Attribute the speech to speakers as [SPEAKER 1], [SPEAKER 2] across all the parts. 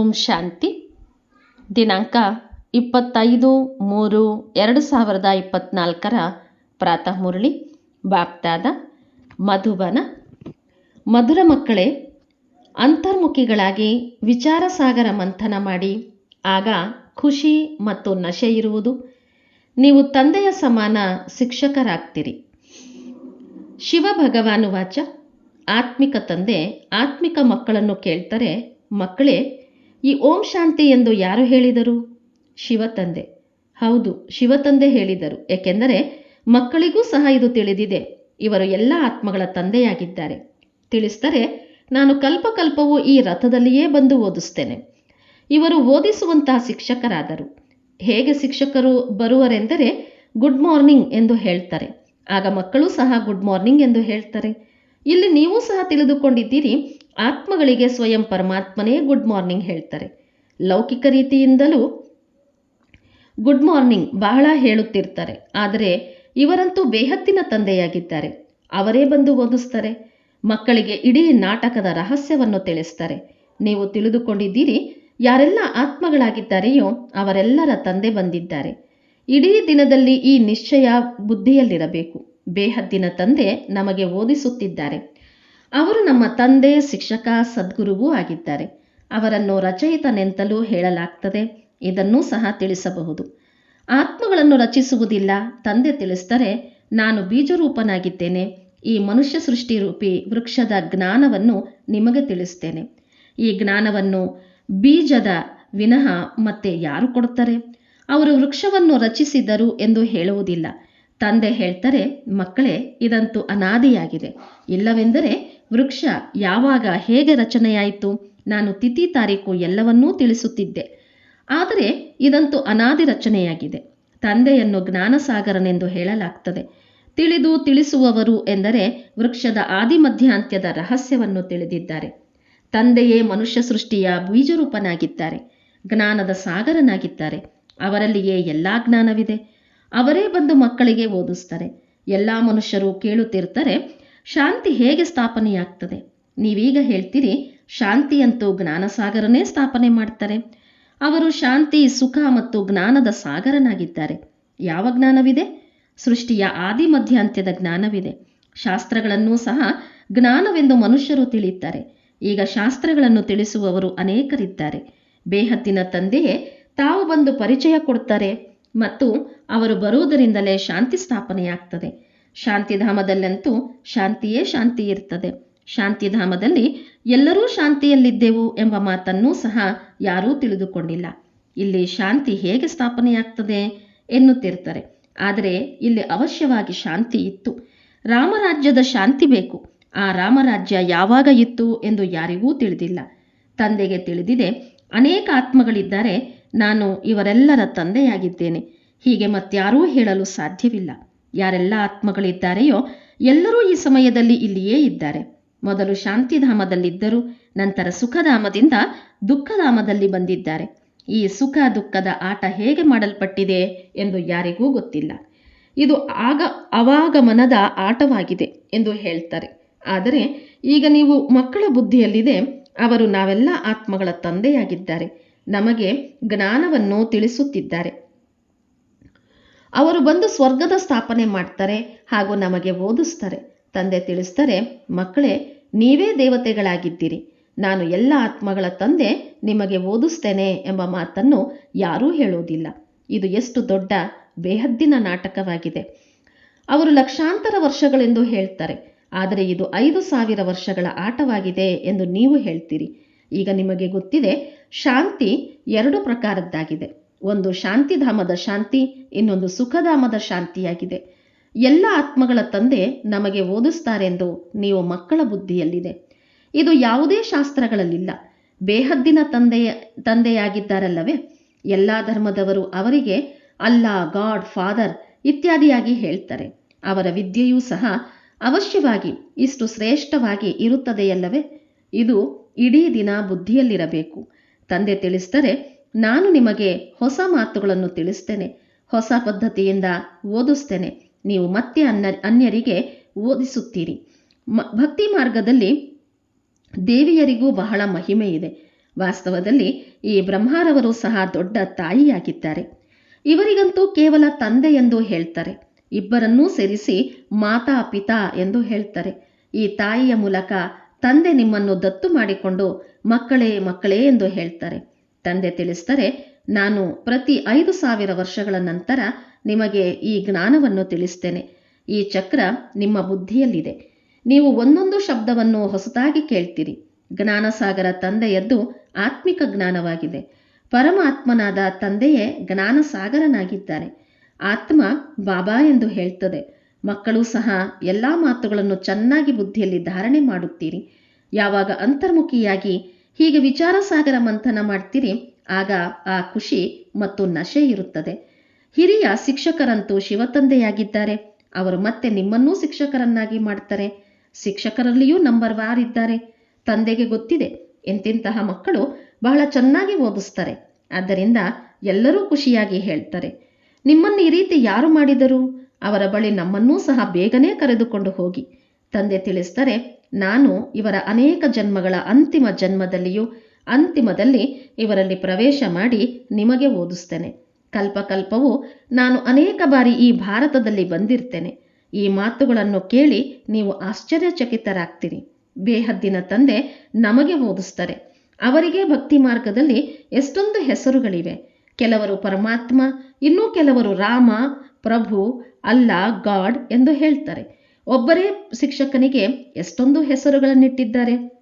[SPEAKER 1] ಓಂ ಶಾಂತಿ. ದಿನಾಂಕ ಇಪ್ಪತ್ತೈದು ಮೂರು ಎರಡು ಸಾವಿರದ ಇಪ್ಪತ್ನಾಲ್ಕರ ಪ್ರಾತಃ ಮುರಳಿ ಬಾಪ್ತಾದ ಮಧುಬನ. ಮಧುರ ಮಕ್ಕಳೇ, ಅಂತರ್ಮುಖಿಗಳಾಗಿ ವಿಚಾರ ಸಾಗರ ಮಂಥನ ಮಾಡಿ, ಆಗ ಖುಷಿ ಮತ್ತು ನಶೆ ಇರುವುದು. ನೀವು ತಂದೆಯ ಸಮಾನ ಶಿಕ್ಷಕರಾಗ್ತೀರಿ. ಶಿವ ಭಗವಾನು ವಾಚ ಆತ್ಮಿಕ ತಂದೆ, ಆತ್ಮಿಕ ಮಕ್ಕಳನ್ನು ಕೇಳ್ತಾರೆ ಮಕ್ಕಳೇ ಈ ಓಂ ಶಾಂತಿ ಎಂದು ಯಾರು ಹೇಳಿದರು? ಶಿವತಂದೆ ಹೌದು ಶಿವತಂದೆ ಹೇಳಿದರು. ಏಕೆಂದರೆ ಮಕ್ಕಳಿಗೂ ಸಹ ಇದು ತಿಳಿದಿದೆ. ಇವರು ಎಲ್ಲ ಆತ್ಮಗಳ ತಂದೆಯಾಗಿದ್ದಾರೆ. ತಿಳಿಸ್ತಾರೆ ನಾನು ಕಲ್ಪಕಲ್ಪವೂ ಈ ರಥದಲ್ಲಿಯೇ ಬಂದು ಓದಿಸ್ತೇನೆ. ಇವರು ಓದಿಸುವಂತಹ ಶಿಕ್ಷಕರಾದರು. ಹೇಗೆ ಶಿಕ್ಷಕರು ಬರುವರೆಂದರೆ ಗುಡ್ ಮಾರ್ನಿಂಗ್ ಎಂದು ಹೇಳ್ತಾರೆ. ಆಗ ಮಕ್ಕಳು ಸಹ ಗುಡ್ ಮಾರ್ನಿಂಗ್ ಎಂದು ಹೇಳ್ತಾರೆ. ಇಲ್ಲಿ ನೀವು ಸಹ ತಿಳಿದುಕೊಂಡಿದ್ದೀರಿ ಆತ್ಮಗಳಿಗೆ ಸ್ವಯಂ ಪರಮಾತ್ಮನೇ ಗುಡ್ ಮಾರ್ನಿಂಗ್ ಹೇಳ್ತಾರೆ. ಲೌಕಿಕ ರೀತಿಯಿಂದಲೂ ಗುಡ್ ಮಾರ್ನಿಂಗ್ ಬಹಳ ಹೇಳುತ್ತಿರ್ತಾರೆ. ಆದರೆ ಇವರಂತೂ ಬೇಹತ್ತಿನ ತಂದೆಯಾಗಿದ್ದಾರೆ. ಅವರೇ ಬಂದು ಓದಿಸ್ತಾರೆ. ಮಕ್ಕಳಿಗೆ ಇಡೀ ನಾಟಕದ ರಹಸ್ಯವನ್ನು ತಿಳಿಸ್ತಾರೆ. ನೀವು ತಿಳಿದುಕೊಂಡಿದ್ದೀರಿ, ಯಾರೆಲ್ಲ ಆತ್ಮಗಳಾಗಿದ್ದಾರೆಯೋ ಅವರೆಲ್ಲರ ತಂದೆ ಬಂದಿದ್ದಾರೆ. ಇಡೀ ದಿನದಲ್ಲಿ ಈ ನಿಶ್ಚಯ ಬುದ್ಧಿಯಲ್ಲಿರಬೇಕು. ಬೇಹದ್ದಿನ ತಂದೆ ನಮಗೆ ಓದಿಸುತ್ತಿದ್ದಾರೆ. ಅವರು ನಮ್ಮ ತಂದೆ, ಶಿಕ್ಷಕ, ಸದ್ಗುರುವೂ ಆಗಿದ್ದಾರೆ. ಅವರನ್ನು ರಚಯಿತನೆಂತಲೂ ಹೇಳಲಾಗ್ತದೆ. ಇದನ್ನೂ ಸಹ ತಿಳಿಸಬಹುದು. ಆತ್ಮಗಳನ್ನು ರಚಿಸುವುದಿಲ್ಲ. ತಂದೆ ತಿಳಿಸ್ತಾರೆ ನಾನು ಬೀಜರೂಪನಾಗಿದ್ದೇನೆ. ಈ ಮನುಷ್ಯ ಸೃಷ್ಟಿ ರೂಪಿ ವೃಕ್ಷದ ಜ್ಞಾನವನ್ನು ನಿಮಗೆ ತಿಳಿಸ್ತೇನೆ. ಈ ಜ್ಞಾನವನ್ನು ಬೀಜದ ವಿನಃ ಮತ್ತೆ ಯಾರು ಕೊಡ್ತಾರೆ ಅವರು ವೃಕ್ಷವನ್ನು ರಚಿಸಿದರು ಎಂದು ಹೇಳುವುದಿಲ್ಲ. ತಂದೆ ಹೇಳ್ತಾರೆ, ಮಕ್ಕಳೇ, ಇದಂತೂ ಅನಾದಿಯಾಗಿದೆ. ಇಲ್ಲವೆಂದರೆ ವೃಕ್ಷ ಯಾವಾಗ ಹೇಗೆ ರಚನೆಯಾಯಿತು ನಾನು ತಿಥಿ ತಾರೀಕು ಎಲ್ಲವನ್ನೂ ತಿಳಿಸುತ್ತಿದ್ದೆ. ಆದರೆ ಇದಂತೂ ಅನಾದಿ ರಚನೆಯಾಗಿದೆ. ತಂದೆಯನ್ನು ಜ್ಞಾನಸಾಗರನೆಂದು ಹೇಳಲಾಗ್ತದೆ. ತಿಳಿದು ತಿಳಿಸುವವರು ಎಂದರೆ ವೃಕ್ಷದ ಆದಿಮಧ್ಯಾಂತ್ಯದ ರಹಸ್ಯವನ್ನು ತಿಳಿದಿದ್ದಾರೆ. ತಂದೆಯೇ ಮನುಷ್ಯ ಸೃಷ್ಟಿಯ ಬೀಜರೂಪನಾಗಿದ್ದಾರೆ. ಜ್ಞಾನದ ಸಾಗರನಾಗಿದ್ದಾರೆ. ಅವರಲ್ಲಿಯೇ ಎಲ್ಲ ಜ್ಞಾನವಿದೆ. ಅವರೇ ಬಂದು ಮಕ್ಕಳಿಗೆ ಓದಿಸ್ತಾರೆ ಎಲ್ಲ ಮನುಷ್ಯರು ಕೇಳುತ್ತಿರ್ತಾರೆ ಶಾಂತಿ ಹೇಗೆ ಸ್ಥಾಪನೆಯಾಗ್ತದೆ? ನೀವೀಗ ಹೇಳ್ತೀರಿ, ಶಾಂತಿಯಂತೂ ಜ್ಞಾನಸಾಗರನೇ ಸ್ಥಾಪನೆ ಮಾಡ್ತಾರೆ. ಅವರು ಶಾಂತಿ, ಸುಖ ಮತ್ತು ಜ್ಞಾನದ ಸಾಗರನಾಗಿದ್ದಾರೆ. ಯಾವ ಜ್ಞಾನವಿದೆ? ಸೃಷ್ಟಿಯ ಆದಿ ಮಧ್ಯಾಂತ್ಯದ ಜ್ಞಾನವಿದೆ. ಶಾಸ್ತ್ರಗಳನ್ನೂ ಸಹ ಜ್ಞಾನವೆಂದು ಮನುಷ್ಯರು ತಿಳಿಯುತ್ತಾರೆ. ಈಗ ಶಾಸ್ತ್ರಗಳನ್ನು ತಿಳಿಸುವವರು ಅನೇಕರಿದ್ದಾರೆ. ಬೇಹತ್ತಿನ ತಂದೆಯೇ ತಾವು ಬಂದು ಪರಿಚಯ ಕೊಡ್ತಾರೆ ಮತ್ತು ಅವರು ಬರುವುದರಿಂದಲೇ ಶಾಂತಿ ಸ್ಥಾಪನೆಯಾಗ್ತದೆ. ಶಾಂತಿಧಾಮದಲ್ಲಂತೂ ಶಾಂತಿಯೇ ಶಾಂತಿ ಇರ್ತದೆ. ಶಾಂತಿಧಾಮದಲ್ಲಿ ಎಲ್ಲರೂ ಶಾಂತಿಯಲ್ಲಿದ್ದೆವು ಎಂಬ ಮಾತನ್ನೂ ಸಹ ಯಾರೂ ತಿಳಿದುಕೊಂಡಿಲ್ಲ. ಇಲ್ಲಿ ಶಾಂತಿ ಹೇಗೆ ಸ್ಥಾಪನೆಯಾಗ್ತದೆ ಎನ್ನುತ್ತಿರ್ತಾರೆ. ಆದರೆ ಇಲ್ಲಿ ಅವಶ್ಯವಾಗಿ ಶಾಂತಿ ಇತ್ತು. ರಾಮರಾಜ್ಯದ ಶಾಂತಿ ಬೇಕು. ಆ ರಾಮರಾಜ್ಯ ಯಾವಾಗ ಇತ್ತು ಎಂದು ಯಾರಿಗೂ ತಿಳಿದಿಲ್ಲ. ತಂದೆಗೆ ತಿಳಿದಿದೆ, ಅನೇಕ ಆತ್ಮಗಳಿದ್ದಾರೆ, ನಾನು ಇವರೆಲ್ಲರ ತಂದೆಯಾಗಿದ್ದೇನೆ. ಹೀಗೆ ಮತ್ಯಾರೂ ಹೇಳಲು ಸಾಧ್ಯವಿಲ್ಲ. ಯಾರೆಲ್ಲ ಆತ್ಮಗಳಿದ್ದಾರೆಯೋ ಎಲ್ಲರೂ ಈ ಸಮಯದಲ್ಲಿ ಇಲ್ಲಿಯೇ ಇದ್ದಾರೆ. ಮೊದಲು ಶಾಂತಿಧಾಮದಲ್ಲಿದ್ದರು, ನಂತರ ಸುಖಧಾಮದಿಂದ ದುಃಖಧಾಮದಲ್ಲಿ ಬಂದಿದ್ದಾರೆ. ಈ ಸುಖ ದುಃಖದ ಆಟ ಹೇಗೆ ಮಾಡಲ್ಪಟ್ಟಿದೆ ಎಂದು ಯಾರಿಗೂ ಗೊತ್ತಿಲ್ಲ. ಇದು ಆಗ ಅವಾಗಮನದ ಆಟವಾಗಿದೆ ಎಂದು ಹೇಳ್ತಾರೆ. ಆದರೆ ಈಗ ನೀವು ಮಕ್ಕಳ ಬುದ್ಧಿಯಲ್ಲಿದೆ, ಅವರು ನಾವೆಲ್ಲ ಆತ್ಮಗಳ ತಂದೆಯಾಗಿದ್ದಾರೆ. ನಮಗೆ ಜ್ಞಾನವನ್ನು ತಿಳಿಸುತ್ತಿದ್ದಾರೆ. ಅವರು ಬಂದು ಸ್ವರ್ಗದ ಸ್ಥಾಪನೆ ಮಾಡ್ತಾರೆ ಹಾಗೂ ನಮಗೆ ಓದಿಸ್ತಾರೆ. ತಂದೆ ತಿಳಿಸ್ತಾರೆ, ಮಕ್ಕಳೇ, ನೀವೇ ದೇವತೆಗಳಾಗಿದ್ದೀರಿ. ನಾನು ಎಲ್ಲ ಆತ್ಮಗಳ ತಂದೆ, ನಿಮಗೆ ಓದಿಸ್ತೇನೆ ಎಂಬ ಮಾತನ್ನು ಯಾರೂ ಹೇಳುವುದಿಲ್ಲ. ಇದು ಎಷ್ಟು ದೊಡ್ಡ ಬೇಹದ್ದಿನ ನಾಟಕವಾಗಿದೆ. ಅವರು ಲಕ್ಷಾಂತರ ವರ್ಷಗಳೆಂದು ಹೇಳ್ತಾರೆ, ಆದರೆ ಇದು ಐದು ಸಾವಿರ ವರ್ಷಗಳ ಆಟವಾಗಿದೆ ಎಂದು ನೀವು ಹೇಳ್ತೀರಿ. ಈಗ ನಿಮಗೆ ಗೊತ್ತಿದೆ, ಶಾಂತಿ ಎರಡು ಪ್ರಕಾರದ್ದಾಗಿದೆ. ಒಂದು ಶಾಂತಿಧಾಮದ ಶಾಂತಿ, ಇನ್ನೊಂದು ಸುಖಧಾಮದ ಶಾಂತಿಯಾಗಿದೆ. ಎಲ್ಲ ಆತ್ಮಗಳ ತಂದೆ ನಮಗೆ ಓದಿಸ್ತಾರೆಂದು ನೀವು ಮಕ್ಕಳ ಬುದ್ಧಿಯಲ್ಲಿದೆ. ಇದು ಯಾವುದೇ ಶಾಸ್ತ್ರಗಳಲ್ಲಿಲ್ಲ. ಬೇಹದ್ದಿನ ತಂದೆಯ, ತಂದೆಯಾಗಿದ್ದಾರಲ್ಲವೇ? ಎಲ್ಲ ಧರ್ಮದವರು ಅವರಿಗೆ ಅಲ್ಲ, ಗಾಡ್, ಫಾದರ್ ಇತ್ಯಾದಿಯಾಗಿ ಹೇಳ್ತಾರೆ. ಅವರ ವಿದ್ಯೆಯೂ ಸಹ ಅವಶ್ಯವಾಗಿ, ಇಷ್ಟು ಶ್ರೇಷ್ಠವಾಗಿ ಇರುತ್ತದೆಯಲ್ಲವೇ? ಇದು ಇಡೀ ದಿನ ಬುದ್ಧಿಯಲ್ಲಿರಬೇಕು. ತಂದೆ ತಿಳಿಸಿದರೆ ನಾನು ನಿಮಗೆ ಹೊಸ ಮಾತುಗಳನ್ನು ತಿಳಿಸ್ತೇನೆ, ಹೊಸ ಪದ್ಧತಿಯಿಂದ ಓದಿಸ್ತೇನೆ. ನೀವು ಮತ್ತೆ ಅನ್ಯ ಅನ್ಯರಿಗೆ ಓದಿಸುತ್ತೀರಿ. ಮ, ಭಕ್ತಿ ಮಾರ್ಗದಲ್ಲಿ ದೇವಿಯರಿಗೂ ಬಹಳ ಮಹಿಮೆ ಇದೆ. ವಾಸ್ತವದಲ್ಲಿ ಈ ಬ್ರಹ್ಮಾರವರು ಸಹ ದೊಡ್ಡ ತಾಯಿಯಾಗಿದ್ದಾರೆ. ಇವರಿಗಂತೂ ಕೇವಲ ತಂದೆ ಎಂದು ಹೇಳ್ತಾರೆ. ಇಬ್ಬರನ್ನೂ ಸೇರಿಸಿ ಮಾತಾ ಪಿತಾ ಎಂದು ಹೇಳ್ತಾರೆ. ಈ ತಾಯಿಯ ಮೂಲಕ ತಂದೆ ನಿಮ್ಮನ್ನು ದತ್ತು ಮಾಡಿಕೊಂಡು ಮಕ್ಕಳೇ ಮಕ್ಕಳೇ ಎಂದು ಹೇಳ್ತಾರೆ. ತಂದೆ ತಿಳಿಸ್ತಾರೆ ನಾನು ಪ್ರತಿ ಐದು ಸಾವಿರ ವರ್ಷಗಳ ನಂತರ ನಿಮಗೆ ಈ ಜ್ಞಾನವನ್ನು ತಿಳಿಸ್ತೇನೆ. ಈ ಚಕ್ರ ನಿಮ್ಮ ಬುದ್ಧಿಯಲ್ಲಿದೆ. ನೀವು ಒಂದೊಂದು ಶಬ್ದವನ್ನು ಹೊಸದಾಗಿ ಕೇಳ್ತೀರಿ. ಜ್ಞಾನಸಾಗರ ತಂದೆಯದ್ದು ಆತ್ಮಿಕ ಜ್ಞಾನವಾಗಿದೆ. ಪರಮಾತ್ಮನಾದ ತಂದೆಯೇ ಜ್ಞಾನಸಾಗರನಾಗಿದ್ದಾರೆ. ಆತ್ಮ ಬಾಬಾ ಎಂದು ಹೇಳ್ತದೆ. ಮಕ್ಕಳು ಸಹ ಎಲ್ಲ ಮಾತುಗಳನ್ನು ಚೆನ್ನಾಗಿ ಬುದ್ಧಿಯಲ್ಲಿ ಧಾರಣೆ ಮಾಡುತ್ತೀರಿ. ಯಾವಾಗ ಅಂತರ್ಮುಖಿಯಾಗಿ ಹೀಗೆ ವಿಚಾರ ಸಾಗರ ಮಂಥನ ಮಾಡ್ತೀರಿ, ಆಗ ಆ ಖುಷಿ ಮತ್ತು ನಶೆ ಇರುತ್ತದೆ. ಹಿರಿಯ ಶಿಕ್ಷಕರಂತೂ ಶಿವತಂದೆಯಾಗಿದ್ದಾರೆ. ಅವರು ಮತ್ತೆ ನಿಮ್ಮನ್ನೂ ಶಿಕ್ಷಕರನ್ನಾಗಿ ಮಾಡ್ತಾರೆ. ಶಿಕ್ಷಕರಲ್ಲಿಯೂ ನಂಬರ್ ವಾರ್ ಇದ್ದಾರೆ. ತಂದೆಗೆ ಗೊತ್ತಿದೆ, ಎಂತೆಂತಹ ಮಕ್ಕಳು ಬಹಳ ಚೆನ್ನಾಗಿ ಓದಿಸ್ತಾರೆ. ಆದ್ದರಿಂದ ಎಲ್ಲರೂ ಖುಷಿಯಾಗಿ ಹೇಳ್ತಾರೆ. ನಿಮ್ಮನ್ನು ಈ ರೀತಿ ಯಾರು ಮಾಡಿದರು? ಅವರ ಬಳಿ ನಮ್ಮನ್ನೂ ಸಹ ಬೇಗನೆ ಕರೆದುಕೊಂಡು ಹೋಗಿ. ತಂದೆ ತಿಳಿಸ್ತಾರೆ ನಾನು ಇವರ ಅನೇಕ ಜನ್ಮಗಳ ಅಂತಿಮ ಜನ್ಮದಲ್ಲಿಯೂ ಅಂತಿಮದಲ್ಲಿ ಇವರಲ್ಲಿ ಪ್ರವೇಶ ಮಾಡಿ ನಿಮಗೆ ಓದಿಸ್ತೇನೆ. ಕಲ್ಪಕಲ್ಪವು ನಾನು ಅನೇಕ ಬಾರಿ ಈ ಭಾರತದಲ್ಲಿ ಬಂದಿರ್ತೇನೆ. ಈ ಮಾತುಗಳನ್ನು ಕೇಳಿ ನೀವು ಆಶ್ಚರ್ಯಚಕಿತರಾಗ್ತೀರಿ. ಬೇಹದ್ದಿನ ತಂದೆ ನಮಗೆ ಓದಿಸ್ತಾರೆ. ಅವರಿಗೆ ಭಕ್ತಿ ಮಾರ್ಗದಲ್ಲಿ ಎಷ್ಟೊಂದು ಹೆಸರುಗಳಿವೆ. ಕೆಲವರು ಪರಮಾತ್ಮ, ಇನ್ನೂ ಕೆಲವರು ರಾಮ, ಪ್ರಭು, ಅಲ್ಲ, ಗಾಡ್ ಎಂದು ಹೇಳ್ತಾರೆ. ಒಬ್ಬರೇ ಶಿಕ್ಷಕನಿಗೆ ಎಷ್ಟೊಂದು ಹೆಸರುಗಳನ್ನಿಟ್ಟಿದ್ದಾರೆ.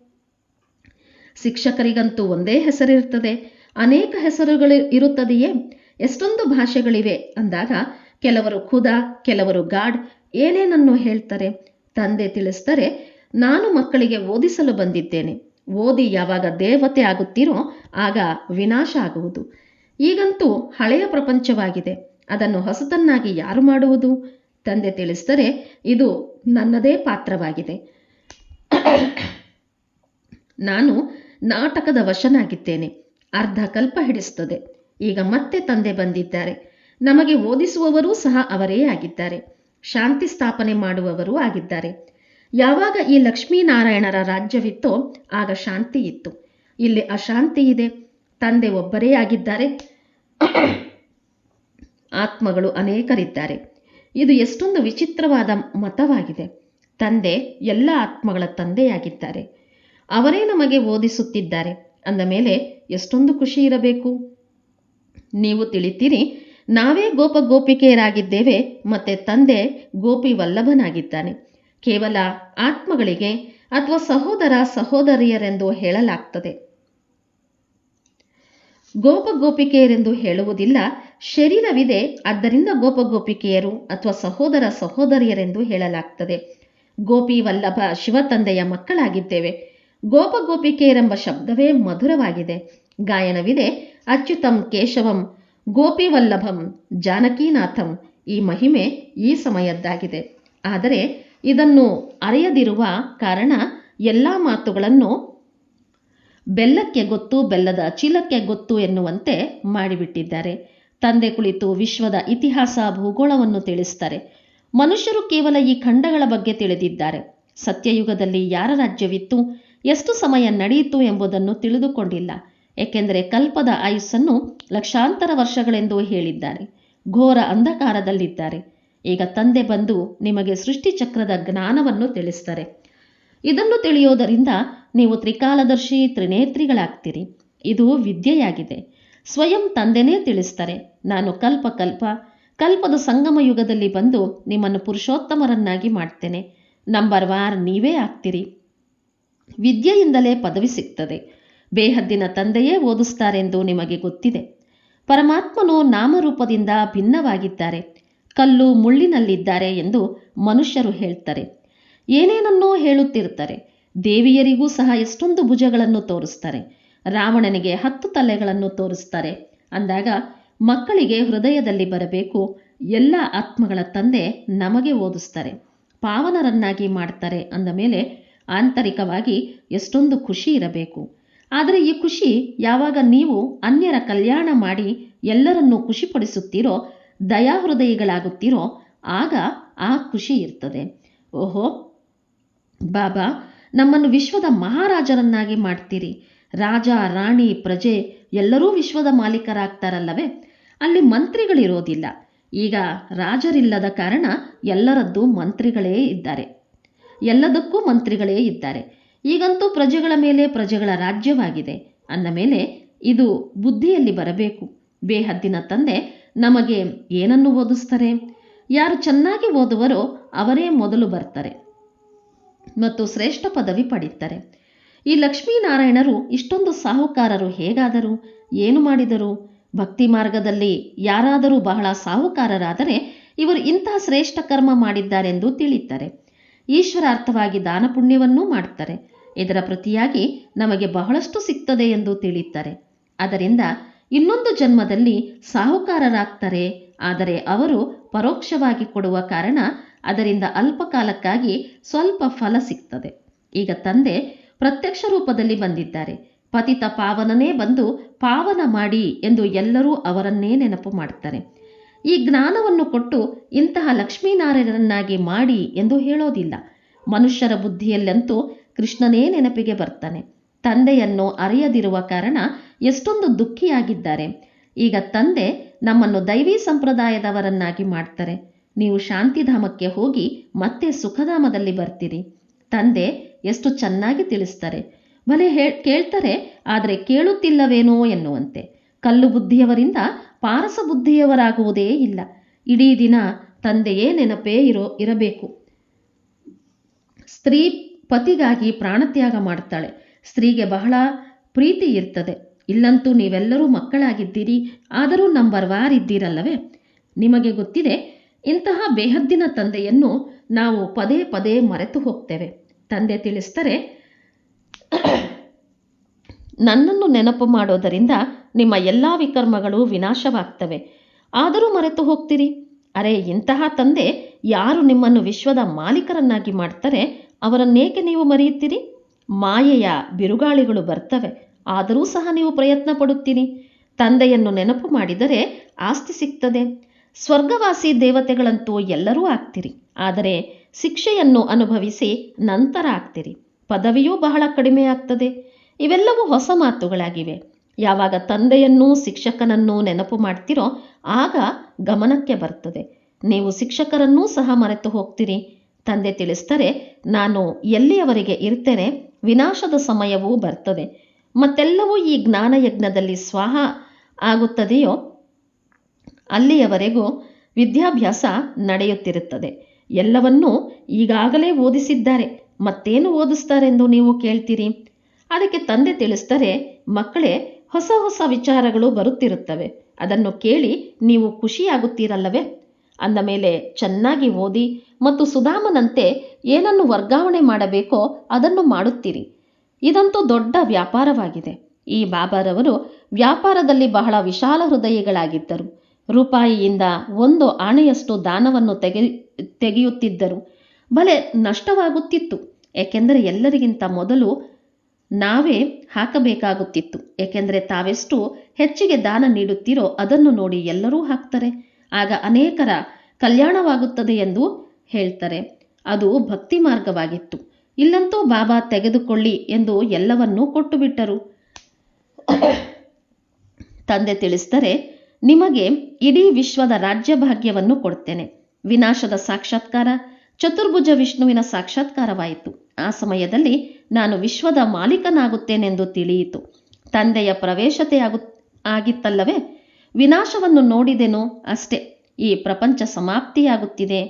[SPEAKER 1] ಶಿಕ್ಷಕರಿಗಂತೂ ಒಂದೇ ಹೆಸರಿರುತ್ತದೆ. ಅನೇಕ ಹೆಸರುಗಳು ಇರುತ್ತದೆಯೇ? ಎಷ್ಟೊಂದು ಭಾಷೆಗಳಿವೆ ಅಂದಾಗ ಕೆಲವರು ಖುದಾ, ಕೆಲವರು ಗಾಡ್ ಏನೇನನ್ನು ಹೇಳ್ತಾರೆ? ತಂದೆ ತಿಳಿಸ್ತಾರೆ ನಾನು ಮಕ್ಕಳಿಗೆ ಓದಿಸಲು ಬಂದಿದ್ದೇನೆ. ಓದಿ ಯಾವಾಗ ದೇವತೆ ಆಗುತ್ತೀರೋ ಆಗ ವಿನಾಶ ಆಗುವುದು. ಈಗಂತೂ ಹಳೆಯ ಪ್ರಪಂಚವಾಗಿದೆ. ಅದನ್ನು ಹೊಸತನ್ನಾಗಿ ಯಾರು ಮಾಡುವುದು? ತಂದೆ ತಿಳಿಸ್ತಾರೆ ಇದು ನನ್ನದೇ ಪಾತ್ರವಾಗಿದೆ. ನಾನು ನಾಟಕದ ವಶನಾಗಿದ್ದೇನೆ. ಅರ್ಧ ಕಲ್ಪ ಹಿಡಿಸುತ್ತದೆ. ಈಗ ಮತ್ತೆ ತಂದೆ ಬಂದಿದ್ದಾರೆ. ನಮಗೆ ಓದಿಸುವವರೂ ಸಹ ಅವರೇ ಆಗಿದ್ದಾರೆ. ಶಾಂತಿ ಸ್ಥಾಪನೆ ಮಾಡುವವರೂ ಆಗಿದ್ದಾರೆ. ಯಾವಾಗ ಈ ಲಕ್ಷ್ಮೀನಾರಾಯಣರ ರಾಜ್ಯವಿತ್ತೋ ಆಗ ಶಾಂತಿ ಇತ್ತು. ಇಲ್ಲಿ ಅಶಾಂತಿ ಇದೆ. ತಂದೆ ಒಬ್ಬರೇ ಆಗಿದ್ದಾರೆ. ಆತ್ಮಗಳು ಅನೇಕರಿದ್ದಾರೆ. ಇದು ಎಷ್ಟೊಂದು ವಿಚಿತ್ರವಾದ ಮತವಾಗಿದೆ. ತಂದೆ ಎಲ್ಲ ಆತ್ಮಗಳ ತಂದೆಯಾಗಿದ್ದಾರೆ. ಅವರೇ ನಮಗೆ ಓದಿಸುತ್ತಿದ್ದಾರೆ. ಅಂದ ಮೇಲೆ ಎಷ್ಟೊಂದು ಖುಷಿ ಇರಬೇಕು. ನೀವು ತಿಳಿತೀರಿ, ನಾವೇ ಗೋಪ ಗೋಪಿಕೆಯರಾಗಿದ್ದೇವೆ ಮತ್ತೆ ತಂದೆ ಗೋಪಿ ವಲ್ಲಭನಾಗಿದ್ದಾನೆ ಕೇವಲ ಆತ್ಮಗಳಿಗೆ ಅಥವಾ ಸಹೋದರ ಸಹೋದರಿಯರೆಂದು ಹೇಳಲಾಗ್ತದೆ. ಗೋಪ ಗೋಪಿಕೆಯರೆಂದು ಹೇಳುವುದಿಲ್ಲ ಶರೀರವಿದೆ, ಆದ್ದರಿಂದ ಗೋಪಗೋಪಿಕೆಯರು ಅಥವಾ ಸಹೋದರ ಸಹೋದರಿಯರೆಂದು ಹೇಳಲಾಗ್ತದೆ. ಗೋಪಿ ವಲ್ಲಭ ಶಿವತಂದೆಯ ಮಕ್ಕಳಾಗಿದ್ದೇವೆ. ಗೋಪ ಗೋಪಿಕೆಯರೆಂಬ ಶಬ್ದವೇ ಮಧುರವಾಗಿದೆ. ಗಾಯನವಿದೆ, ಅಚ್ಯುತಂ ಕೇಶವಂ, ಗೋಪಿ ವಲ್ಲಭಂ, ಜಾನಕೀನಾಥಂ, ಈ ಮಹಿಮೆ ಈ ಸಮಯದ್ದಾಗಿದೆ. ಆದರೆ ಇದನ್ನು ಅರೆಯದಿರುವ ಕಾರಣ ಎಲ್ಲ ಮಾತುಗಳನ್ನು ಬೆಲ್ಲಕ್ಕೆ ಗೊತ್ತು, ಬೆಲ್ಲದ ಚೀಲಕ್ಕೆ ಗೊತ್ತು ಎನ್ನುವಂತೆ ಮಾಡಿಬಿಟ್ಟಿದ್ದಾರೆ. ತಂದೆ ಕುಳಿತು ವಿಶ್ವದ ಇತಿಹಾಸ ಭೂಗೋಳವನ್ನು ತಿಳಿಸ್ತಾರೆ ಮನುಷ್ಯರು ಕೇವಲ ಈ ಖಂಡಗಳ ಬಗ್ಗೆ ತಿಳಿದಿದ್ದಾರೆ. ಸತ್ಯಯುಗದಲ್ಲಿ ಯಾರ ರಾಜ್ಯವಿತ್ತು, ಎಷ್ಟು ಸಮಯ ನಡೆಯಿತು ಎಂಬುದನ್ನು ತಿಳಿದುಕೊಂಡಿಲ್ಲ. ಏಕೆಂದರೆ ಕಲ್ಪದ ಆಯುಸ್ಸನ್ನು ಲಕ್ಷಾಂತರ ವರ್ಷಗಳೆಂದು ಹೇಳಿದ್ದಾರೆ. ಘೋರ ಅಂಧಕಾರದಲ್ಲಿದ್ದಾರೆ. ಈಗ ತಂದೆ ಬಂದು ನಿಮಗೆ ಸೃಷ್ಟಿಚಕ್ರದ ಜ್ಞಾನವನ್ನು ತಿಳಿಸ್ತಾರೆ ಇದನ್ನು ತಿಳಿಯೋದರಿಂದ ನೀವು ತ್ರಿಕಾಲದರ್ಶಿ, ತ್ರಿನೇತ್ರಿಗಳಾಗ್ತೀರಿ. ಇದು ವಿದ್ಯೆಯಾಗಿದೆ. ಸ್ವಯಂ ತಂದೆನೇ ತಿಳಿಸ್ತಾರೆ. ನಾನು ಕಲ್ಪ ಕಲ್ಪ, ಕಲ್ಪದ ಸಂಗಮ ಯುಗದಲ್ಲಿ ಬಂದು ನಿಮ್ಮನ್ನು ಪುರುಷೋತ್ತಮರನ್ನಾಗಿ ಮಾಡ್ತೇನೆ. ನಂಬರ್ ವಾರ್ ನೀವೇ ಆಗ್ತೀರಿ. ವಿದ್ಯೆಯಿಂದಲೇ ಪದವಿ ಸಿಗ್ತದೆ. ಬೇಹದ್ದಿನ ತಂದೆಯೇ ಓದಿಸ್ತಾರೆಂದು ನಿಮಗೆ ಗೊತ್ತಿದೆ. ಪರಮಾತ್ಮನು ನಾಮರೂಪದಿಂದ ಭಿನ್ನವಾಗಿದ್ದಾರೆ. ಕಲ್ಲು ಮುಳ್ಳಿನಲ್ಲಿದ್ದಾರೆ ಎಂದು ಮನುಷ್ಯರು ಹೇಳ್ತಾರೆ. ಏನೇನನ್ನೋ ಹೇಳುತ್ತಿರ್ತಾರೆ ದೇವಿಯರಿಗೂ ಸಹ ಎಷ್ಟೊಂದು ಭುಜಗಳನ್ನು ತೋರಿಸ್ತಾರೆ. ರಾವಣನಿಗೆ ಹತ್ತು ತಲೆಗಳನ್ನು ತೋರಿಸ್ತಾರೆ ಅಂದಾಗ ಮಕ್ಕಳಿಗೆ ಹೃದಯದಲ್ಲಿ ಬರಬೇಕು, ಎಲ್ಲ ಆತ್ಮಗಳ ತಂದೆ ನಮಗೆ ಓದಿಸ್ತಾರೆ ಪಾವನರನ್ನಾಗಿ ಮಾಡ್ತಾರೆ ಅಂದ ಮೇಲೆ ಆಂತರಿಕವಾಗಿ ಎಷ್ಟೊಂದು ಖುಷಿ ಇರಬೇಕು. ಆದರೆ ಈ ಖುಷಿ ಯಾವಾಗ ನೀವು ಅನ್ಯರ ಕಲ್ಯಾಣ ಮಾಡಿ ಎಲ್ಲರನ್ನೂ ಖುಷಿಪಡಿಸುತ್ತೀರೋ, ದಯಾಹೃದಯಿಗಳಾಗುತ್ತೀರೋ, ಆಗ ಆ ಖುಷಿ ಇರ್ತದೆ. ಓಹೋ, ಬಾಬಾ, ನಮ್ಮನ್ನು ವಿಶ್ವದ ಮಹಾರಾಜರನ್ನಾಗಿ ಮಾಡ್ತೀರಿ. ರಾಜ, ರಾಣಿ, ಪ್ರಜೆ ಎಲ್ಲರೂ ವಿಶ್ವದ ಮಾಲೀಕರಾಗ್ತಾರಲ್ಲವೇ? ಅಲ್ಲಿ ಮಂತ್ರಿಗಳಿರೋದಿಲ್ಲ. ಈಗ ರಾಜರಿಲ್ಲದ ಕಾರಣ ಎಲ್ಲರದ್ದು ಮಂತ್ರಿಗಳೇ ಇದ್ದಾರೆ. ಎಲ್ಲದಕ್ಕೂ ಮಂತ್ರಿಗಳೇ ಇದ್ದಾರೆ. ಈಗಂತೂ ಪ್ರಜೆಗಳ ಮೇಲೆ ಪ್ರಜೆಗಳ ರಾಜ್ಯವಾಗಿದೆ. ಅಂದ ಮೇಲೆ ಇದು ಬುದ್ಧಿಯಲ್ಲಿ ಬರಬೇಕು. ಬೇಹದ್ದಿನ ತಂದೆ ನಮಗೆ ಏನನ್ನು ಓದಿಸ್ತಾರೆ? ಯಾರು ಚೆನ್ನಾಗಿ ಓದುವರೋ ಅವರೇ ಮೊದಲು ಬರ್ತಾರೆ. ಮತ್ತು ಶ್ರೇಷ್ಠ ಪದವಿ ಪಡೀತಾರೆ. ಈ ಲಕ್ಷ್ಮೀನಾರಾಯಣರು ಇಷ್ಟೊಂದು ಸಾಹುಕಾರರು ಹೇಗಾದರು? ಏನು ಮಾಡಿದರು? ಭಕ್ತಿ ಮಾರ್ಗದಲ್ಲಿ ಯಾರಾದರೂ ಬಹಳ ಸಾಹುಕಾರರಾದರೆ ಇವರು ಇಂತಹ ಶ್ರೇಷ್ಠ ಕರ್ಮ ಮಾಡಿದ್ದಾರೆಂದು ತಿಳಿತಾರೆ ಈಶ್ವರಾರ್ಥವಾಗಿ ದಾನ ಪುಣ್ಯವನ್ನೂ ಮಾಡ್ತಾರೆ ಇದರ ಪ್ರತಿಯಾಗಿ ನಮಗೆ ಬಹಳಷ್ಟು ಸಿಗ್ತದೆ ಎಂದು ತಿಳಿಯುತ್ತಾರೆ. ಅದರಿಂದ ಇನ್ನೊಂದು ಜನ್ಮದಲ್ಲಿ ಸಾಹುಕಾರರಾಗ್ತಾರೆ. ಆದರೆ ಅವರು ಪರೋಕ್ಷವಾಗಿ ಕೊಡುವ ಕಾರಣ ಅದರಿಂದ ಅಲ್ಪಕಾಲಕ್ಕಾಗಿ ಸ್ವಲ್ಪ ಫಲ ಸಿಗ್ತದೆ. ಈಗ ತಂದೆ ಪ್ರತ್ಯಕ್ಷ ರೂಪದಲ್ಲಿ ಬಂದಿದ್ದಾರೆ. ಪತಿತ ಪಾವನನೇ ಬಂದು ಪಾವನ ಮಾಡಿ ಎಂದು ಎಲ್ಲರೂ ಅವರನ್ನೇ ನೆನಪು ಮಾಡ್ತಾರೆ ಈ ಜ್ಞಾನವನ್ನು ಕೊಟ್ಟು ಇಂತಹ ಲಕ್ಷ್ಮೀನಾರಾಯಣರನ್ನಾಗಿ ಮಾಡಿ ಎಂದು ಹೇಳೋದಿಲ್ಲ. ಮನುಷ್ಯರ ಬುದ್ಧಿಯಲ್ಲಂತೂ ಕೃಷ್ಣನೇ ನೆನಪಿಗೆ ಬರ್ತಾನೆ ತಂದೆಯನ್ನು ಅರಿಯದಿರುವ ಕಾರಣ ಎಷ್ಟೊಂದು ದುಃಖಿಯಾಗಿದ್ದಾರೆ. ಈಗ ತಂದೆ ನಮ್ಮನ್ನು ದೈವಿ ಸಂಪ್ರದಾಯದವರನ್ನಾಗಿ ಮಾಡ್ತಾರೆ. ನೀವು ಶಾಂತಿಧಾಮಕ್ಕೆ ಹೋಗಿ ಮತ್ತೆ ಸುಖಧಾಮದಲ್ಲಿ ಬರ್ತೀರಿ. ತಂದೆ ಎಷ್ಟು ಚೆನ್ನಾಗಿ ತಿಳಿಸ್ತಾರೆ. ಭಲೆ ಹೇ, ಕೇಳ್ತಾರೆ, ಆದರೆ ಕೇಳುತ್ತಿಲ್ಲವೇನೋ ಎನ್ನುವಂತೆ. ಕಲ್ಲು ಬುದ್ಧಿಯವರಿಂದ ಪಾರಸ ಬುದ್ಧಿಯವರಾಗುವುದೇ ಇಲ್ಲ. ಇಡೀ ದಿನ ತಂದೆಯೇ ನೆನಪೇ ಇರೋ, ಇರಬೇಕು. ಸ್ತ್ರೀ ಪತಿಗಾಗಿ ಪ್ರಾಣತ್ಯಾಗ ಮಾಡ್ತಾಳೆ. ಸ್ತ್ರೀಗೆ ಬಹಳ ಪ್ರೀತಿ ಇರ್ತದೆ. ಇಲ್ಲಂತೂ ನೀವೆಲ್ಲರೂ ಮಕ್ಕಳಾಗಿದ್ದೀರಿ. ಆದರೂ ನಂಬರ್ ವಾರ್ ಇದ್ದೀರಲ್ಲವೇ? ನಿಮಗೆ ಗೊತ್ತಿದೆ, ಇಂತಹ ಬೇಹದ್ದಿನ ತಂದೆಯನ್ನು ನಾವು ಪದೇ ಪದೇ ಮರೆತು ಹೋಗ್ತೇವೆ. ತಂದೆ ತಿಳಿಸ್ತಾರೆ, ನನ್ನನ್ನು ನೆನಪು ಮಾಡೋದರಿಂದ ನಿಮ್ಮ ಎಲ್ಲ ವಿಕರ್ಮಗಳು ವಿನಾಶವಾಗ್ತವೆ. ಆದರೂ ಮರೆತು ಹೋಗ್ತೀರಿ. ಅರೆ, ಇಂತಹ ತಂದೆ ಯಾರು ನಿಮ್ಮನ್ನು ವಿಶ್ವದ ಮಾಲೀಕರನ್ನಾಗಿ ಮಾಡ್ತಾರೆ? ಅವರನ್ನೇಕೆ ನೀವು ಮರೆಯುತ್ತೀರಿ? ಮಾಯೆಯ ಬಿರುಗಾಳಿಗಳು ಬರ್ತವೆ. ಆದರೂ ಸಹ ನೀವು ಪ್ರಯತ್ನ ಪಡುತ್ತೀರಿ. ತಂದೆಯನ್ನು ನೆನಪು ಮಾಡಿದರೆ ಆಸ್ತಿ ಸಿಗ್ತದೆ. ಸ್ವರ್ಗವಾಸಿ ದೇವತೆಗಳಂತೂ ಎಲ್ಲರೂ ಆಗ್ತೀರಿ. ಆದರೆ ಶಿಕ್ಷೆಯನ್ನು ಅನುಭವಿಸಿ ನಂತರ ಆಗ್ತೀರಿ. ಪದವಿಯೂ ಬಹಳ ಕಡಿಮೆ ಆಗ್ತದೆ. ಇವೆಲ್ಲವೂ ಹೊಸ ಮಾತುಗಳಾಗಿವೆ. ಯಾವಾಗ ತಂದೆಯನ್ನೂ ಶಿಕ್ಷಕನನ್ನೂ ನೆನಪು ಮಾಡ್ತಿರೋ ಆಗ ಗಮನಕ್ಕೆ ಬರ್ತದೆ. ನೀವು ಶಿಕ್ಷಕರನ್ನೂ ಸಹ ಮರೆತು ಹೋಗ್ತೀರಿ. ತಂದೆ ತಿಳಿಸ್ತಾರೆ, ನಾನು ಎಲ್ಲಿಯವರೆಗೆ ಇರ್ತೇನೆ ವಿನಾಶದ ಸಮಯವೂ ಬರ್ತದೆ. ಮತ್ತೆಲ್ಲವೂ ಈ ಜ್ಞಾನಯಜ್ಞದಲ್ಲಿ ಸ್ವಾಹ ಆಗುತ್ತದೆಯೋ ಅಲ್ಲಿಯವರೆಗೂ ವಿದ್ಯಾಭ್ಯಾಸ ನಡೆಯುತ್ತಿರುತ್ತದೆ. ಎಲ್ಲವನ್ನೂ ಈಗಾಗಲೇ ಓದಿಸಿದ್ದಾರೆ. ಮತ್ತೇನು ಓದಿಸ್ತಾರೆಂದು ನೀವು ಕೇಳ್ತೀರಿ? ಅದಕ್ಕೆ ತಂದೆ ತಿಳಿಸ್ತಾರೆ ಮಕ್ಕಳೇ ಹೊಸ ಹೊಸ ವಿಚಾರಗಳು ಬರುತ್ತಿರುತ್ತವೆ. ಅದನ್ನು ಕೇಳಿ ನೀವು ಖುಷಿಯಾಗುತ್ತೀರಲ್ಲವೇ? ಅಂದ ಮೇಲೆ ಚೆನ್ನಾಗಿ ಓದಿ ಮತ್ತು ಸುಧಾಮನಂತೆ ಏನನ್ನು ವರ್ಗಾವಣೆ ಮಾಡಬೇಕೋ ಅದನ್ನು ಮಾಡುತ್ತೀರಿ. ಇದಂತೂ ದೊಡ್ಡ ವ್ಯಾಪಾರವಾಗಿದೆ. ಈ ಬಾಬಾರವರು ವ್ಯಾಪಾರದಲ್ಲಿ ಬಹಳ ವಿಶಾಲ ಹೃದಯಿಗಳಾಗಿದ್ದರು. ರೂಪಾಯಿಯಿಂದ ಒಂದು ಆಣೆಯಷ್ಟು ದಾನವನ್ನು ತೆಗೆ, ತೆಗೆಯುತ್ತಿದ್ದರು. ಬಲೆ ನಷ್ಟವಾಗುತ್ತಿತ್ತು. ಏಕೆಂದರೆ ಎಲ್ಲರಿಗಿಂತ ಮೊದಲು ನಾವೇ ಹಾಕಬೇಕಾಗುತ್ತಿತ್ತು. ಏಕೆಂದರೆ ತಾವೆಷ್ಟು ಹೆಚ್ಚಿಗೆ ದಾನ ನೀಡುತ್ತೀರೋ ಅದನ್ನು ನೋಡಿ ಎಲ್ಲರೂ ಹಾಕ್ತಾರೆ. ಆಗ ಅನೇಕರ ಕಲ್ಯಾಣವಾಗುತ್ತದೆ ಎಂದು ಹೇಳ್ತಾರೆ. ಅದು ಭಕ್ತಿ ಮಾರ್ಗವಾಗಿತ್ತು. ಇಲ್ಲಂತೂ ಬಾಬಾ ತೆಗೆದುಕೊಳ್ಳಿ ಎಂದು ಎಲ್ಲವನ್ನೂ ಕೊಟ್ಟು ಬಿಟ್ಟರು ತಂದೆ ತಿಳಿಸ್ತಾರೆ ನಿಮಗೆ ಇಡೀ ವಿಶ್ವದ ರಾಜ್ಯಭಾಗ್ಯವನ್ನು ಕೊಡ್ತೇನೆ ವಿನಾಶದ ಸಾಕ್ಷಾತ್ಕಾರ, ಚತುರ್ಭುಜ ವಿಷ್ಣುವಿನ ಸಾಕ್ಷಾತ್ಕಾರವಾಯಿತು. ಆ ಸಮಯದಲ್ಲಿ ನಾನು ವಿಶ್ವದ ಮಾಲೀಕನಾಗುತ್ತೇನೆಂದು ತಿಳಿಯಿತು. ತಂದೆಯ ಪ್ರವೇಶತೆ ಆಗು, ಆಗಿತ್ತಲ್ಲವೇ? ವಿನಾಶವನ್ನು ನೋಡಿದೆನು ಅಷ್ಟೇ. ಈ ಪ್ರಪಂಚ ಸಮಾಪ್ತಿಯಾಗುತ್ತಿದೆ.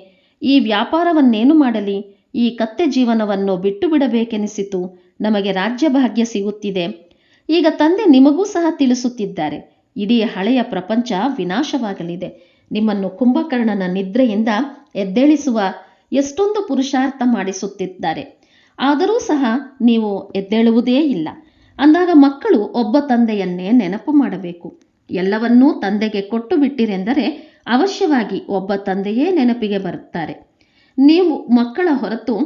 [SPEAKER 1] ಈ ವ್ಯಾಪಾರವನ್ನೇನು ಮಾಡಲಿ? ಈ ಕತ್ತೆ ಜೀವನವನ್ನು ಬಿಟ್ಟು ಬಿಡಬೇಕೆನಿಸಿತು ನಮಗೆ ರಾಜ್ಯಭಾಗ್ಯ ಸಿಗುತ್ತಿದೆ. ಈಗ ತಂದೆ ನಿಮಗೂ ಸಹ ತಿಳಿಸುತ್ತಿದ್ದಾರೆ. ಇಡೀ ಹಳೆಯ ಪ್ರಪಂಚ ವಿನಾಶವಾಗಲಿದೆ. ನಿಮ್ಮನ್ನು ಕುಂಭಕರ್ಣನ ನಿದ್ರೆಯಿಂದ ಎದ್ದೇಳಿಸುವ ಎಷ್ಟೊಂದು ಪುರುಷಾರ್ಥ ಮಾಡಿಸುತ್ತಿದ್ದಾರೆ. ಆದರೂ ಸಹ ನೀವು ಎದ್ದೇಳುವುದೇ ಇಲ್ಲ. ಅಂದಾಗ ಮಕ್ಕಳು ಒಬ್ಬ ತಂದೆಯನ್ನೇ ನೆನಪು ಮಾಡಬೇಕು. ಎಲ್ಲವನ್ನೂ ತಂದೆಗೆ ಕೊಟ್ಟು ಬಿಟ್ಟಿರೆಂದರೆ ಅವಶ್ಯವಾಗಿ ಒಬ್ಬ ತಂದೆಯೇ ನೆನಪಿಗೆ ಬರುತ್ತಾರೆ. ನೀವು ಮಕ್ಕಳ ಹೊರತು,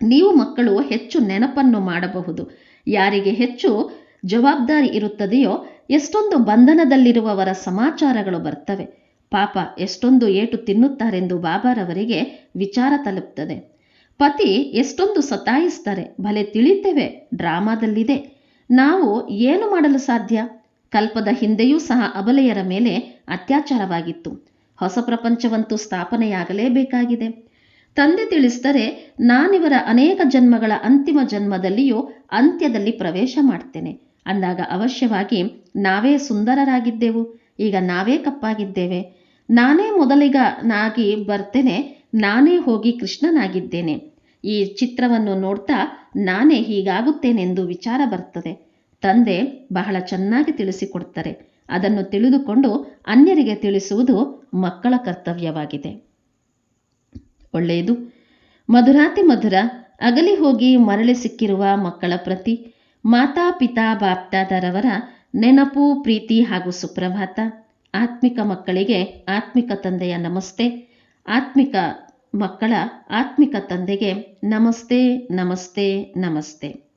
[SPEAKER 1] ನೀವು ಮಕ್ಕಳು ಹೆಚ್ಚು ನೆನಪನ್ನು ಮಾಡಬಹುದು. ಯಾರಿಗೆ ಹೆಚ್ಚು ಜವಾಬ್ದಾರಿ ಇರುತ್ತದೆಯೋ, ಎಷ್ಟೊಂದು ಬಂಧನದಲ್ಲಿರುವವರ ಸಮಾಚಾರಗಳು ಬರ್ತವೆ. ಪಾಪ ಎಷ್ಟೊಂದು ಏಟು ತಿನ್ನುತ್ತಾರೆಂದು ಬಾಬಾರವರಿಗೆ ವಿಚಾರ ತಲುಪ್ತದೆ. ಪತಿ ಎಷ್ಟೊಂದು ಸತಾಯಿಸ್ತಾರೆ, ಭಲೆ ತಿಳಿತೇವೆ, ಡ್ರಾಮಾದಲ್ಲಿದೆ. ನಾವು ಏನು ಮಾಡಲು ಸಾಧ್ಯ? ಕಲ್ಪದ ಹಿಂದೆಯೂ ಸಹ ಅಬಲೆಯರ ಮೇಲೆ ಅತ್ಯಾಚಾರವಾಗಿತ್ತು. ಹೊಸ ಪ್ರಪಂಚವಂತೂ ಸ್ಥಾಪನೆಯಾಗಲೇಬೇಕಾಗಿದೆ. ತಂದೆ ತಿಳಿಸಿದರೆ, ನಾನಿವರ ಅನೇಕ ಜನ್ಮಗಳ ಅಂತಿಮ ಜನ್ಮದಲ್ಲಿಯೂ ಅಂತ್ಯದಲ್ಲಿ ಪ್ರವೇಶ ಮಾಡ್ತೇನೆ. ಅಂದಾಗ ಅವಶ್ಯವಾಗಿ ನಾವೇ ಸುಂದರರಾಗಿದ್ದೆವು. ಈಗ ನಾವೇ ಕಪ್ಪಾಗಿದ್ದೇವೆ. ನಾನೇ ಮೊದಲಿಗನಾಗಿ ಬರ್ತೇನೆ. ನಾನೇ ಹೋಗಿ ಕೃಷ್ಣನಾಗಿದ್ದೇನೆ. ಈ ಚಿತ್ರವನ್ನು ನೋಡ್ತಾ ನಾನೇ ಹೀಗಾಗುತ್ತೇನೆಂದು ವಿಚಾರ ಬರ್ತದೆ. ತಂದೆ ಬಹಳ ಚೆನ್ನಾಗಿ ತಿಳಿಸಿಕೊಡ್ತಾರೆ. ಅದನ್ನು ತಿಳಿದುಕೊಂಡು ಅನ್ಯರಿಗೆ ತಿಳಿಸುವುದು ಮಕ್ಕಳ ಕರ್ತವ್ಯವಾಗಿದೆ. ಒಳ್ಳೆಯದು. ಮಧುರಾತಿ ಮಧುರ, ಅಗಲಿ ಹೋಗಿ ಮರಳಿ ಸಿಕ್ಕಿರುವ ಮಕ್ಕಳ ಪ್ರತಿ ಮಾತಾ ಪಿತಾ ಬಾಪ್ತಾದರವರ ನೆನಪು, ಪ್ರೀತಿ ಹಾಗೂ ಸುಪ್ರಭಾತ. ಆತ್ಮಿಕ ಮಕ್ಕಳಿಗೆ ಆತ್ಮಿಕ ತಂದೆಯ ನಮಸ್ತೆ. ಆತ್ಮಿಕ ಮಕ್ಕಳ ಆತ್ಮಿಕ ತಂದೆಗೆ ನಮಸ್ತೆ ನಮಸ್ತೆ ನಮಸ್ತೆ.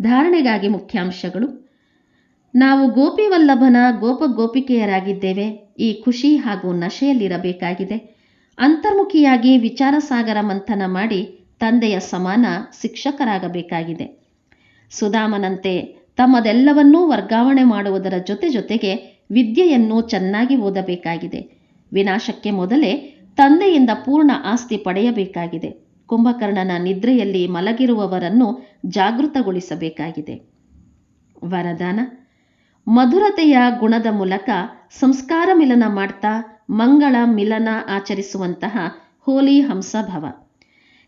[SPEAKER 1] ಧಾರಣೆಗಾಗಿ ಮುಖ್ಯಾಂಶಗಳು. ನಾವು ಗೋಪಿವಲ್ಲಭನ ಗೋಪ ಗೋಪಿಕೆಯರಾಗಿದ್ದೇವೆ ಈ ಖುಷಿ ಹಾಗೂ ನಶೆಯಲ್ಲಿರಬೇಕಾಗಿದೆ. ಅಂತರ್ಮುಖಿಯಾಗಿ ವಿಚಾರಸಾಗರ ಮಂಥನ ಮಾಡಿ ತಂದೆಯ ಸಮಾನ ಶಿಕ್ಷಕರಾಗಬೇಕಾಗಿದೆ. ಸುಧಾಮನಂತೆ ತಮ್ಮದೆಲ್ಲವನ್ನೂ ವರ್ಗಾವಣೆ ಮಾಡುವುದರ ಜೊತೆ ಜೊತೆಗೆ ವಿದ್ಯೆಯನ್ನು ಚೆನ್ನಾಗಿ ಓದಬೇಕಾಗಿದೆ. ವಿನಾಶಕ್ಕೆ ಮೊದಲೇ ತಂದೆಯಿಂದ ಪೂರ್ಣ ಆಸ್ತಿ ಪಡೆಯಬೇಕಾಗಿದೆ. ಕುಂಭಕರ್ಣನ ನಿದ್ರೆಯಲ್ಲಿ ಮಲಗಿರುವವರನ್ನು ಜಾಗೃತಗೊಳಿಸಬೇಕಾಗಿದೆ. ವರದಾನ, ಮಧುರತೆಯ ಗುಣದ ಮೂಲಕ ಸಂಸ್ಕಾರ ಮಿಲನ ಮಾಡ್ತಾ ಮಂಗಳ ಮಿಲನ ಆಚರಿಸುವಂತಹ ಹೋಲಿ ಹಂಸಭವ.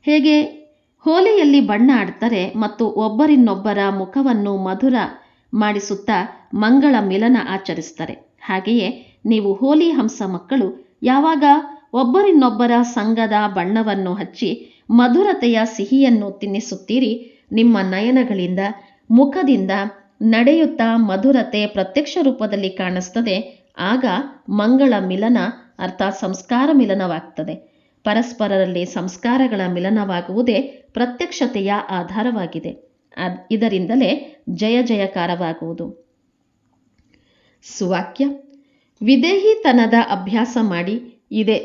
[SPEAKER 1] ಹೇಗೆ ಹೋಲಿಯಲ್ಲಿ ಬಣ್ಣ ಆಡ್ತಾರೆ ಮತ್ತು ಒಬ್ಬರಿನ್ನೊಬ್ಬರ ಮುಖವನ್ನು ಮಧುರ ಮಾಡಿಸುತ್ತಾ ಮಂಗಳ ಮಿಲನ ಆಚರಿಸ್ತಾರೆ. ಹಾಗೆಯೇ ನೀವು ಹೋಲಿ ಹಂಸ ಮಕ್ಕಳು, ಯಾವಾಗ ಒಬ್ಬರಿನ್ನೊಬ್ಬರ ಸಂಘದ ಬಣ್ಣವನ್ನು ಹಚ್ಚಿ ಮಧುರತೆಯ ಸಿಹಿಯನ್ನು ತಿನ್ನಿಸುತ್ತೀರಿ, ನಿಮ್ಮ ನಯನಗಳಿಂದ, ಮುಖದಿಂದ ನಡೆಯುತ್ತಾ ಮಧುರತೆ ಪ್ರತ್ಯಕ್ಷ ರೂಪದಲ್ಲಿ ಕಾಣಿಸ್ತದೆ, ಆಗ ಮಂಗಳ ಮಿಲನ ಅರ್ಥ ಸಂಸ್ಕಾರ ಮಿಲನವಾಗ್ತದೆ. ಪರಸ್ಪರರಲ್ಲಿ ಸಂಸ್ಕಾರಗಳ ಮಿಲನವಾಗುವುದೇ ಪ್ರತ್ಯಕ್ಷತೆಯ ಆಧಾರವಾಗಿದೆ. ಇದರಿಂದಲೇ ಜಯ ಜಯಕಾರವಾಗುವುದು. ಸುವಾಕ್ಯ, ವಿದೇಹಿತನದ ಅಭ್ಯಾಸ ಮಾಡಿ, ಇದೆ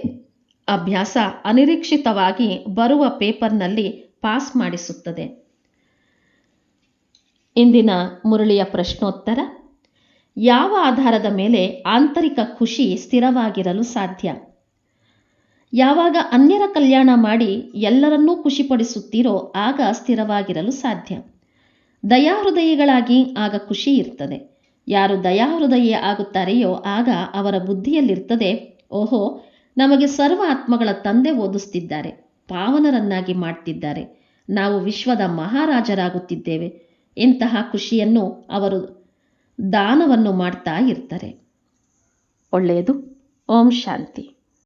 [SPEAKER 1] ಅಭ್ಯಾಸ ಅನಿರೀಕ್ಷಿತವಾಗಿ ಬರುವ ಪೇಪರ್ನಲ್ಲಿ ಪಾಸ್ ಮಾಡಿಸುತ್ತದೆ. ಇಂದಿನ ಮುರಳಿಯ ಪ್ರಶ್ನೋತ್ತರ, ಯಾವ ಆಧಾರದ ಮೇಲೆ ಆಂತರಿಕ ಖುಷಿ ಸ್ಥಿರವಾಗಿರಲು ಸಾಧ್ಯ? ಯಾವಾಗ ಅನ್ಯರ ಕಲ್ಯಾಣ ಮಾಡಿ ಎಲ್ಲರನ್ನೂ ಖುಷಿಪಡಿಸುತ್ತೀರೋ ಆಗ ಸ್ಥಿರವಾಗಿರಲು ಸಾಧ್ಯ. ದಯಾಹೃದಯಿಗಳಾಗಿ ಆಗ ಖುಷಿ ಇರ್ತದೆ. ಯಾರು ದಯಾಹೃದಯ ಆಗುತ್ತಾರೆಯೋ ಆಗ ಅವರ ಬುದ್ಧಿಯಲ್ಲಿರ್ತದೆ. ಓಹೋ, ನಮಗೆ ಸರ್ವ ಆತ್ಮಗಳ ತಂದೆ ಓದಿಸ್ತಿದ್ದಾರೆ. ಪಾವನರನ್ನಾಗಿ ಮಾಡ್ತಿದ್ದಾರೆ. ನಾವು ವಿಶ್ವದ ಮಹಾರಾಜರಾಗುತ್ತಿದ್ದೇವೆ. ಇಂತಹ ಖುಷಿಯನ್ನು ಅವರು ದಾನವನ್ನು ಮಾಡ್ತಾ ಇರ್ತಾರೆ. ಒಳ್ಳೆಯದು. ಓಂ ಶಾಂತಿ.